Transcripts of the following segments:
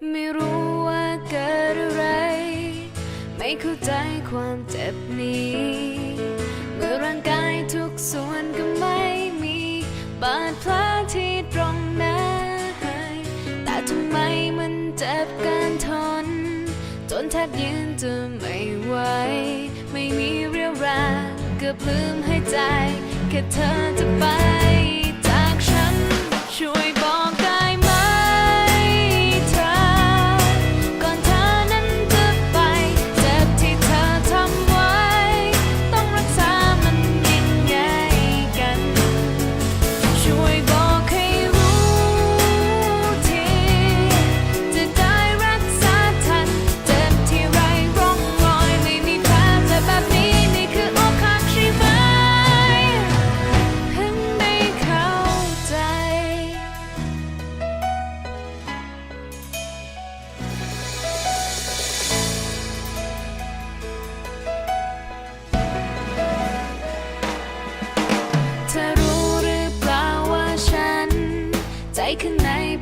ไม่รู้ว่าเกิดอะไร ไม่เข้าใจความเจ็บนี้ เมื่อร่างกายทุกส่วนก็ไม่มีบาดแผลที่ตรงนั้นแต่ทำไมมันเจ็บการทน จนแทบยืนจะไม่ไหว ไม่มีเรี่ยวแรงเกือบลืมหายใจ แค่เธอจะไป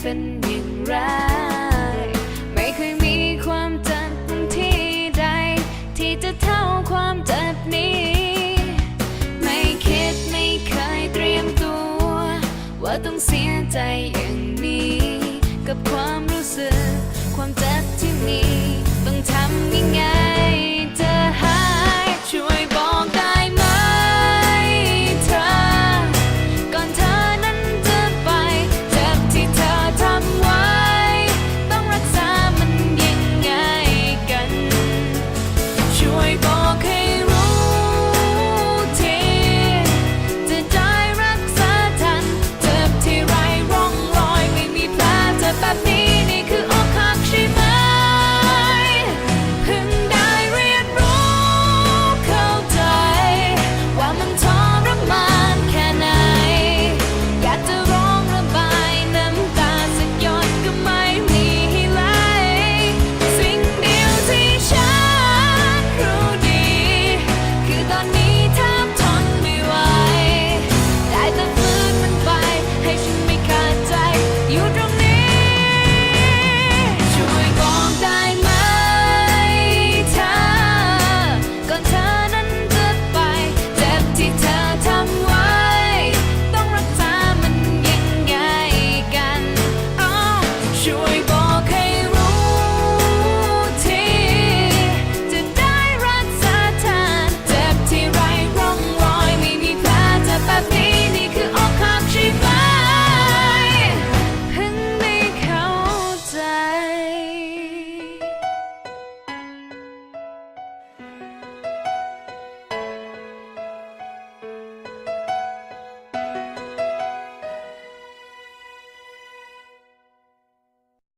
เป็นอย่างไร ไม่เคยมีความเจ็บที่ใด ที่จะเท่าความเจ็บนี้ ไม่คิดไม่เคยเตรียมตัว ว่าต้องเสีย